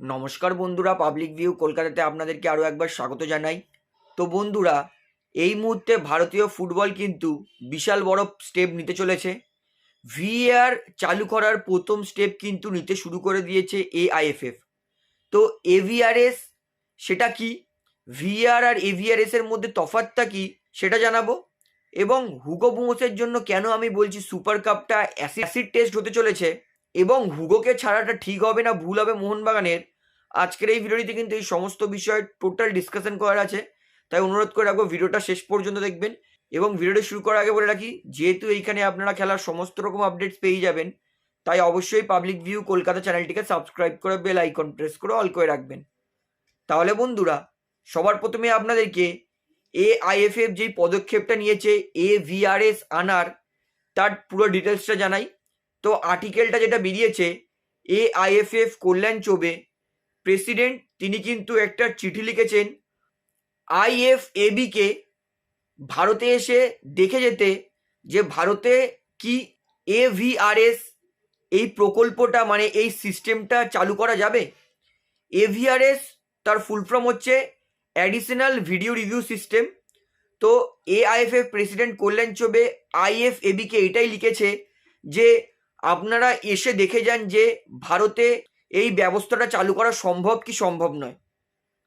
নমস্কার বন্ধুরা public view কলকাতাতে আপনাদেরকে আরও একবার স্বাগত জানাই। তো বন্ধুরা, এই মুহূর্তে ভারতীয় ফুটবল কিন্তু বিশাল বড় স্টেপ নিতে চলেছে। ভিএআর চালু করার প্রথম স্টেপ কিন্তু নিতে শুরু করে দিয়েছে এআইএফএফ তো এভিআরএস সেটা কি? ভিআর আর এভিআরএস এর মধ্যে তফাৎটা কি সেটা জানাব? এবং হুগো বুমোসের জন্য কেন আমি বলছি সুপার কাপটা অ্যাসিড টেস্ট হতে চলেছে? এবং হুগোকে ছাড়াটা ঠিক হবে না, ভুল হবে মোহনবাগানের। আজকের এই ভিডিওটিতে কিন্তু এই সমস্ত বিষয়ে টোটাল ডিসকাশন করার আছে। তাই অনুরোধ করে রাখব ভিডিওটা শেষ পর্যন্ত দেখবেন এবং ভিডিওটা শুরু করার আগে বলে রাখি, যেহেতু এইখানে আপনারা খেলার সমস্ত রকম আপডেটস পেয়ে যাবেন, তাই অবশ্যই পাবলিক ভিউ কলকাতা চ্যানেলটিকে সাবস্ক্রাইব করে বেল আইকন প্রেস করে অল করে রাখবেন। তাহলে বন্ধুরা, সবার প্রথমে আপনাদেরকে এ আইএফএফ যেই পদক্ষেপটা নিয়েছে এ ভিআরএস আনার, তার পুরো ডিটেলসটা জানাই। তো আর্টিকেলটা যেটা বেরিয়েছে এ আইএফএফ কল্যাণ চৌবে প্রেসিডেন্ট তিনি কিন্তু একটা চিঠি লিখেছেন আইএফএবিকে ভারতে এসে দেখে যেতে যে ভারতে কি এভিআরএস এই প্রকল্পটা মানে এই সিস্টেমটা চালু করা যাবে? এভিআরএস তার ফুল ফর্ম হচ্ছে অ্যাডিশনাল ভিডিও রিভিউ সিস্টেম তো এআইএফএফ প্রেসিডেন্ট কল্যাণ চৌবে আইএফএবিকে এটাই লিখেছে যে আপনারা এসে দেখে যান যে ভারতে এই ব্যবস্থাটা চালু করা সম্ভব কি সম্ভব নয়।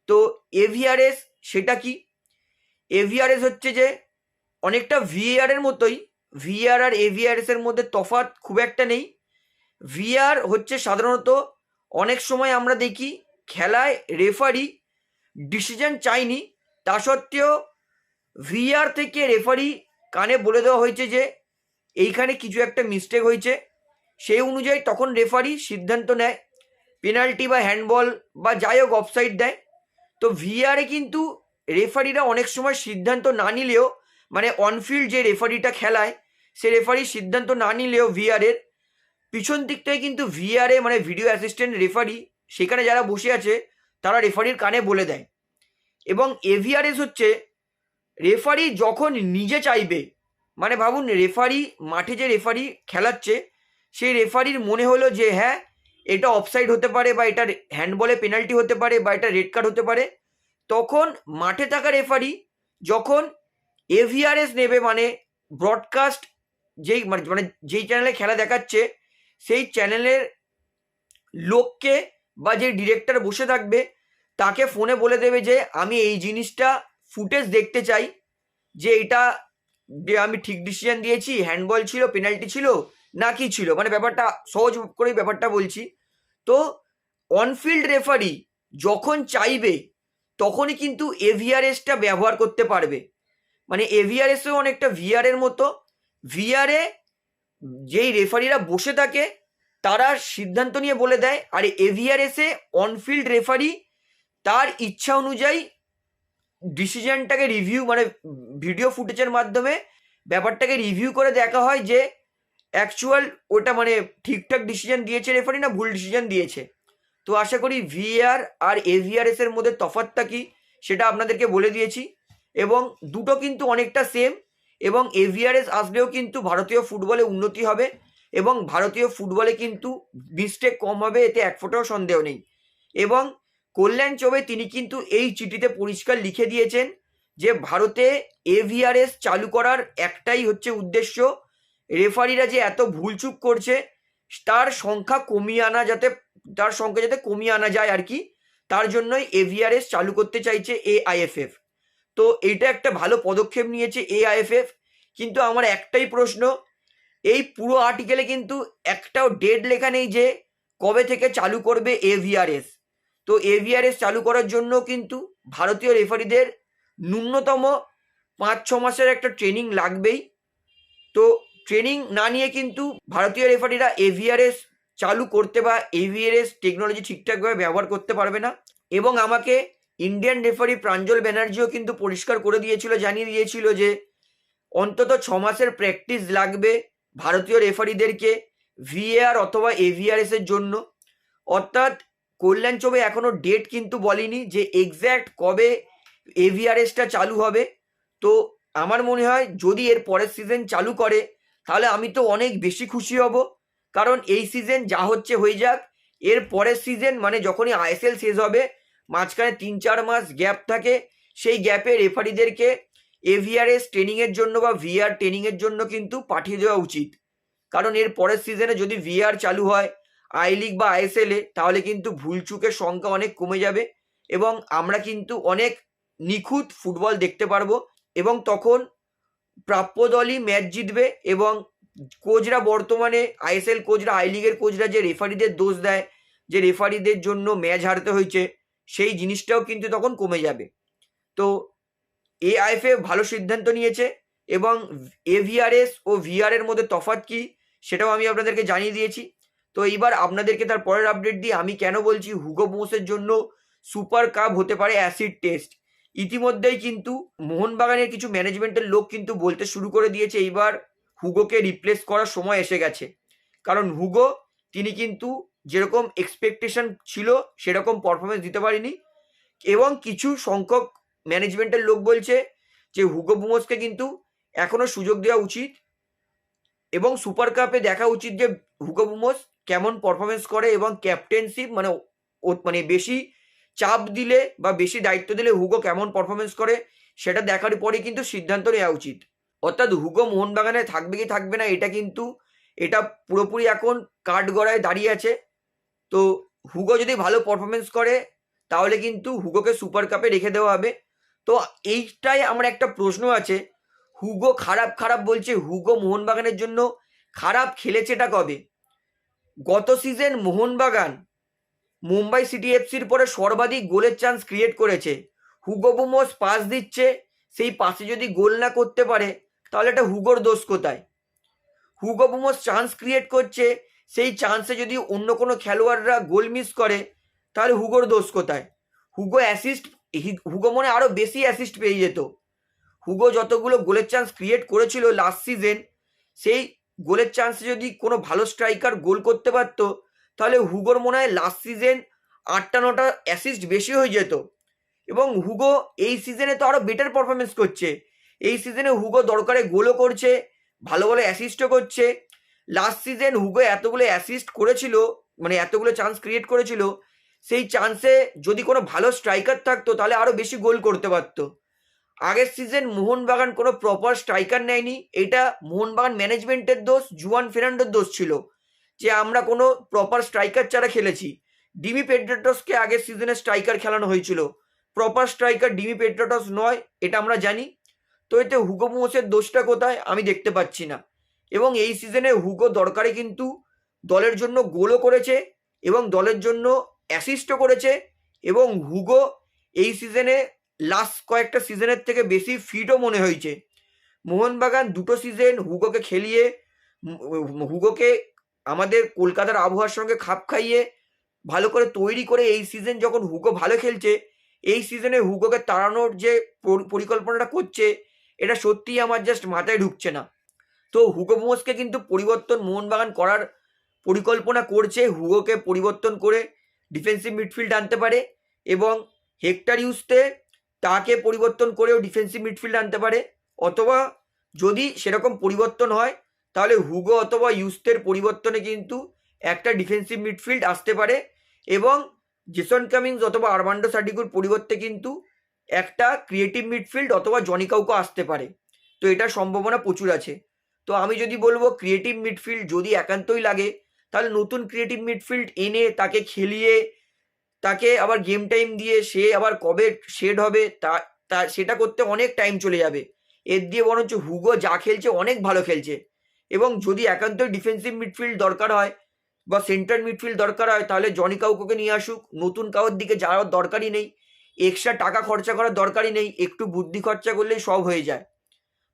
তো এভিআরএস সেটা কি? এভিআরএস হচ্ছে যে অনেকটা ভিএআর এর মতোই ভিআর আর এভিআরএস এর মধ্যে তফাৎ খুব একটা নেই। ভিআর হচ্ছে সাধারণত অনেক সময় আমরা দেখি খেলায় রেফারি ডিসিশন চাইনি, তা সত্ত্বেও ভিআর থেকে রেফারি কানে বলে দেওয়া হয়েছে যে এইখানে কিছু একটা মিস্টেক হয়েছে। সেই অনুযায়ী তখন রেফারি সিদ্ধান্ত নেয় পেনাল্টি বা হ্যান্ডবল বা যাই হোক অফসাইড দেয়। তো ভিআরে কিন্তু রেফারিরা অনেক সময় সিদ্ধান্ত না নিলেও মানে অনফিল্ড যে রেফারিটা খেলায়, সে রেফারি সিদ্ধান্ত না নিলেও ভিআরের পিছন দিক থেকে কিন্তু ভিআরে মানে ভিডিও অ্যাসিস্ট্যান্ট রেফারি সেখানে যারা বসে আছে, তারা রেফারির কানে বলে দেয়। এবং এভিআরএস হচ্ছে রেফারি যখন নিজে চাইবে মানে ভাবুন রেফারি মাঠে যে রেফারি খেলাচ্ছে সেই রেফারির মনে হলো যে হ্যাঁ এটা অফসাইড হতে পারে বা এটা হ্যান্ডবলে পেনাল্টি হতে পারে বা এটা রেড কার্ড হতে পারে। তখন মাঠে থাকা রেফারি যখন এভিআরএস নেবে মানে ব্রডকাস্ট যেই মানে মানে যেই চ্যানেলে খেলা দেখাচ্ছে, সেই চ্যানেলের লোককে বা যে ডিরেক্টর বসে থাকবে, তাকে ফোনে বলে দেবে যে, আমি এই জিনিসটা ফুটেজ দেখতে চাই, যে এটা, যে আমি ঠিক ডিসিশন দিয়েছি হ্যান্ডবল ছিল পেনাল্টি ছিল না, কি ছিল? মানে ব্যাপারটা সহজ করেই ব্যাপারটা বলছি। তো অনফিল্ড রেফারি যখন চাইবে, তখনই কিন্তু এভিআরএসটা ব্যবহার করতে পারবে। মানে এভিআরএসও অনেকটা ভিআরের মতো। ভিআরে যেই রেফারিরা বসে থাকে, তারা সিদ্ধান্ত নিয়ে বলে দেয়, আর এভিআরএসে অনফিল্ড রেফারি তার ইচ্ছা অনুযায়ী ডিসিশনটাকে রিভিউ মানে ভিডিও ফুটেজের মাধ্যমে ব্যাপারটাকে রিভিউ করে দেখা হয় যে অ্যাকচুয়াল ওটা মানে ঠিকঠাক ডিসিশন দিয়েছে রেফারি না ভুল ডিসিশন দিয়েছে? তো আশা করি ভিআর আর এভিআরএস এর মধ্যে তফাৎটা কি সেটা আপনাদেরকে বলে দিয়েছি। এবং দুটো কিন্তু অনেকটা সেম এবং এভিআরএস আসলেও কিন্তু ভারতীয় ফুটবলে উন্নতি হবে এবং ভারতীয় ফুটবলে কিন্তু মিস্টেক কম হবে, এতে এক ফোঁটাও সন্দেহ নেই। এবং কল্যাণ চৌবে তিনি কিন্তু এই চিঠিতে পরিষ্কার লিখে দিয়েছেন যে ভারতে এভিআরএস চালু করার একটাই হচ্ছে উদ্দেশ্য রেফারিরা যে এত ভুলচুক করছে, তার সংখ্যা কমিয়ে আনা যাতে, তার সংখ্যা যাতে কমিয়ে আনা যায় আর কি, তার জন্যই এভিআরএস চালু করতে চাইছে এআইএফএফ তো এইটা একটা ভালো পদক্ষেপ নিয়েছে এআইএফএফ কিন্তু আমার একটাই প্রশ্ন, এই পুরো আর্টিকেলে কিন্তু একটাও ডেট লেখা নেই যে কবে থেকে চালু করবে এভিআরএস তো এভিআরএস চালু করার জন্য কিন্তু ভারতীয় রেফারিদের ন্যূনতম পাঁচ ছ মাসের একটা ট্রেনিং লাগবেই। তো ট্রেনিং না নিয়ে কিন্তু ভারতীয় রেফারিরা এভিআরএস চালু করতে বা এভিআরএস টেকনোলজি ঠিকঠাকভাবে ব্যবহার করতে পারবে না। এবং আমাকে ইন্ডিয়ান রেফারি প্রাঞ্জল ব্যানার্জিও কিন্তু পরিষ্কার করে দিয়েছিল, জানিয়ে দিয়েছিল যে অন্তত ছ মাসের প্র্যাকটিস লাগবে ভারতীয় রেফারিদেরকে ভিএআর অথবা এভিআরএস এর জন্য। অর্থাৎ কল্যাণ চৌবে এখনও ডেট কিন্তু বলেনি যে এক্স্যাক্ট কবে এভিআরএসটা চালু হবে। তো আমার মনে হয় যদি এর পরের সিজন চালু করে তাহলে আমি তো অনেক বেশি খুশি হব। কারণ এই সিজন যা হচ্ছে হয়ে যাক, এর পরের সিজন মানে যখনই আইএসএল শেষ হবে, মাঝখানে তিন চার মাস গ্যাপ থাকে, সেই গ্যাপে রেফারিদেরকে এভিআরএস ট্রেনিংয়ের জন্য বা ভিআর ট্রেনিংয়ের জন্য কিন্তু পাঠিয়ে দেওয়া উচিত। কারণ এর পরের সিজনে যদি ভিআর চালু হয় আই লিগ বা আইএসএল তাহলে কিন্তু ভুলচুকের সংখ্যা অনেক কমে যাবে এবং আমরা কিন্তু অনেক নিখুঁত ফুটবল দেখতে পারব এবং তখন প্রাপ্য দলই ম্যাচ জিতবে এবং কোচরা বর্তমানে আইএসএল কোচরা, আই লিগের কোচরা যে রেফারিদের দোষ দেয়, যে রেফারিদের জন্য ম্যাচ হারতে হয়েছে, সেই জিনিসটাও কিন্তু তখন কমে যাবে। তো এআইএফএ ভালো সিদ্ধান্ত নিয়েছে এবং এভিআরএস ও ভিআর এর মধ্যে তফাৎ কি, সেটাও আমি আপনাদেরকে জানিয়ে দিয়েছি। তো এইবার আপনাদেরকে তার পরের আপডেট দিয়ে আমি কেন বলছি, হুগো বোসের জন্য সুপার কাপ হতে পারে অ্যাসিড টেস্ট। ইতিমধ্যেই কিন্তু মোহনবাগানের কিছু ম্যানেজমেন্টের লোক কিন্তু বলতে শুরু করে দিয়েছে, এইবার হুগোকে রিপ্লেস করার সময় এসে গেছে। কারণ হুগো, তিনি কিন্তু যেরকম এক্সপেকটেশন ছিল, সেরকম পারফরমেন্স দিতে পারেনি এবং কিছু সংখ্যক ম্যানেজমেন্টের লোক বলছে যে হুগো বুমোসকে কিন্তু এখনও সুযোগ দেওয়া উচিত এবং সুপার কাপে দেখা উচিত যে হুগো বুমোস কেমন পারফরমেন্স করে এবং ক্যাপ্টেনশিপ মানে মানে বেশি চাপ দিলে বা বেশি দায়িত্ব দিলে হুগো কেমন পারফরমেন্স করে, সেটা দেখার পরে কিন্তু সিদ্ধান্ত নেওয়া উচিত। অর্থাৎ হুগো মোহনবাগানে থাকবে কি থাকবে না, এটা কিন্তু, এটা পুরোপুরি এখন কাঠগড়ায় দাঁড়িয়ে আছে। তো হুগো যদি ভালো পারফরমেন্স করে, তাহলে কিন্তু হুগোকে সুপার কাপে রেখে দেওয়া হবে। তো এইটাই আমার একটা প্রশ্ন আছে, হুগো খারাপ খারাপ বলছে হুগো মোহনবাগানের জন্য খারাপ খেলেছে এটা কবে? গত সিজন মোহনবাগান মুম্বাই সিটি এফসির পরে সর্বাধিক গোলের চান্স ক্রিয়েট করেছে। হুগো বুমোস পাস দিচ্ছে, সেই পাসে যদি গোল না করতে পারে, তাহলে এটা হুগোর দোষ কোথায়? হুগো বুমোস চান্স ক্রিয়েট করছে, সেই চান্সে যদি অন্য কোনো খেলোয়াড়রা গোল মিস করে, তাহলে হুগোর দোষ কোথায়? হুগো অ্যাসিস্ট হুগো মনে আরও বেশি অ্যাসিস্ট পেয়ে যেত। হুগো যতগুলো গোলের চান্স ক্রিয়েট করেছিল লাস্ট সিজন সেই গোলের চান্সে যদি কোনো ভালো স্ট্রাইকার গোল করতে পারতো তাহলে হুগোর মনে হয় লাস্ট সিজন আটটা, নটা অ্যাসিস্ট বেশি হয়ে যেত। এবং হুগো এই সিজনে তো আরও বেটার পারফরমেন্স করছে। এই সিজনে হুগো দরকারে গোলও করছে, ভালো ভালো অ্যাসিস্টও করছে। লাস্ট সিজন হুগো এতগুলো অ্যাসিস্ট করেছিল মানে এতগুলো চান্স ক্রিয়েট করেছিল, সেই চান্সে যদি কোনো ভালো স্ট্রাইকার থাকতো, তাহলে আরও বেশি গোল করতে পারতো। আগের সিজন মোহনবাগান কোনো প্রপার স্ট্রাইকার নেয়নি, এটা মোহনবাগান ম্যানেজমেন্টের দোষ, জুয়ান ফের্নান্ডোর দোষ ছিল। যে আমরা কোনো প্রপার স্ট্রাইকার ছাড়া খেলেছি, ডিমি পেড্রাটসকে আগের সিজনে স্ট্রাইকার খেলানো হয়েছিল। প্রপার স্ট্রাইকার ডিমি পেড্রাটস নয়, এটা আমরা জানি। তো এতে হুগো মোসের দোষটা কোথায়? আমি দেখতে পাচ্ছি না। এবং এই সিজনে হুগো দরকারে কিন্তু দলের জন্য গোলও করেছে এবং দলের জন্য অ্যাসিস্টও করেছে এবং হুগো এই সিজনে লাস্ট কয়েকটা সিজনের থেকে বেশি ফিটও মনে হয়েছে। মোহনবাগান দুটো সিজন হুগোকে খেলিয়ে, হুগোকে আমাদের কলকাতার আবহাওয়ার সঙ্গে খাপ খাইয়ে ভালো করে তৈরি করে এই সিজন যখন হুগো ভালো খেলছে, এই সিজনে হুগোকে তাড়ানোর যে পরিকল্পনাটা করছে, এটা সত্যিই আমার জাস্ট মাথায় ঢুকছে না। তো হুগো মোসকে কিন্তু পরিবর্তন, মোহনবাগান করার পরিকল্পনা করছে, হুগোকে পরিবর্তন করে ডিফেন্সিভ মিডফিল্ড আনতে পারে এবং হেক্টর ইউসতে তাকে পরিবর্তন করেও ডিফেন্সিভ মিডফিল্ড আনতে পারে। অথবা যদি সেরকম পরিবর্তন হয় তাহলে হুগো অথবা ইউস্তের পরিবর্তনে কিন্তু একটা ডিফেন্সিভ মিডফিল্ড আসতে পারে এবং জেসন কামিংস অথবা আরমান্ডো সাডিকুর পরিবর্তে কিন্তু একটা ক্রিয়েটিভ মিডফিল্ড অথবা জনিকাউকে আসতে পারে। তো এটার সম্ভাবনা প্রচুর আছে। তো আমি যদি বলব ক্রিয়েটিভ মিডফিল্ড যদি একান্তই লাগে, তাহলে নতুন ক্রিয়েটিভ মিডফিল্ড এনে তাকে খেলিয়ে, তাকে আবার গেম টাইম দিয়ে সে আবার কবে শেড হবে, তা তা, সেটা করতে অনেক টাইম চলে যাবে। এর দিয়ে বরঞ্চ হুগো যা খেলছে অনেক ভালো খেলছে। এবং যদি একান্তই ডিফেন্সিভ মিডফিল্ড দরকার হয় বা সেন্টার মিডফিল্ড দরকার হয়, তাহলে জনি কাউকে নিয়ে আসুক। নতুন কাউর দিকে যাওয়ার দরকারই নেই। এক্সট্রা টাকা খরচা করার দরকারই নেই। একটু বুদ্ধি খরচা করলেই সব হয়ে যায়।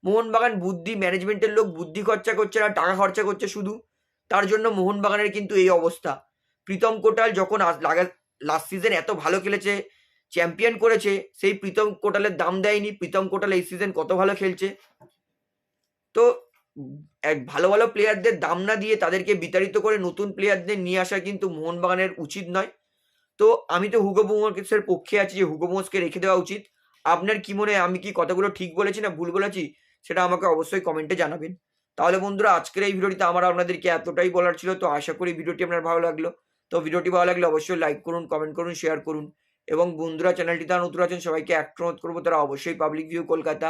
মোহনবাগান বুদ্ধি ম্যানেজমেন্টের লোক বুদ্ধি খরচা করছে না, টাকা খরচা করছে শুধু। তার জন্য মোহনবাগানের কিন্তু এই অবস্থা। প্রীতম কোটাল যখন লাস্ট সিজন এত ভালো খেলেছে চ্যাম্পিয়ন করেছে, সেই প্রীতম কোটালের দাম দেয়নি। প্রীতম কোটাল এই সিজন কত ভালো খেলছে। তো এক ভালো ভালো প্লেয়ারদের দাম না দিয়ে তাদেরকে বিতাড়িত করে নতুন প্লেয়ারদের নিয়ে আসা কিন্তু মোহনবাগানের উচিত নয়। তো আমি তো হুগো পক্ষে আছি, যে হুগোবোমসকে রেখে দেওয়া উচিত। আপনার কি মনে হয়, আমি কি কথাগুলো ঠিক বলেছি না ভুল বলেছি, সেটা আমাকে অবশ্যই কমেন্টে জানাবেন। তাহলে বন্ধুরা, আজকের এই ভিডিওটিতে আমার আপনাদেরকে এতটাই বলার ছিল, তো আশা করি ভিডিওটি আপনার ভালো লাগল। তো ভিডিওটি ভালো লাগলে অবশ্যই লাইক করুন কমেন্ট করুন শেয়ার করুন। এবং বন্ধুরা চ্যানেলটি তারা নতুন আছেন, সবাইকে অ্যাক্ট অনুরোধ করব, তারা অবশ্যই পাবলিক ভিউ কলকাতা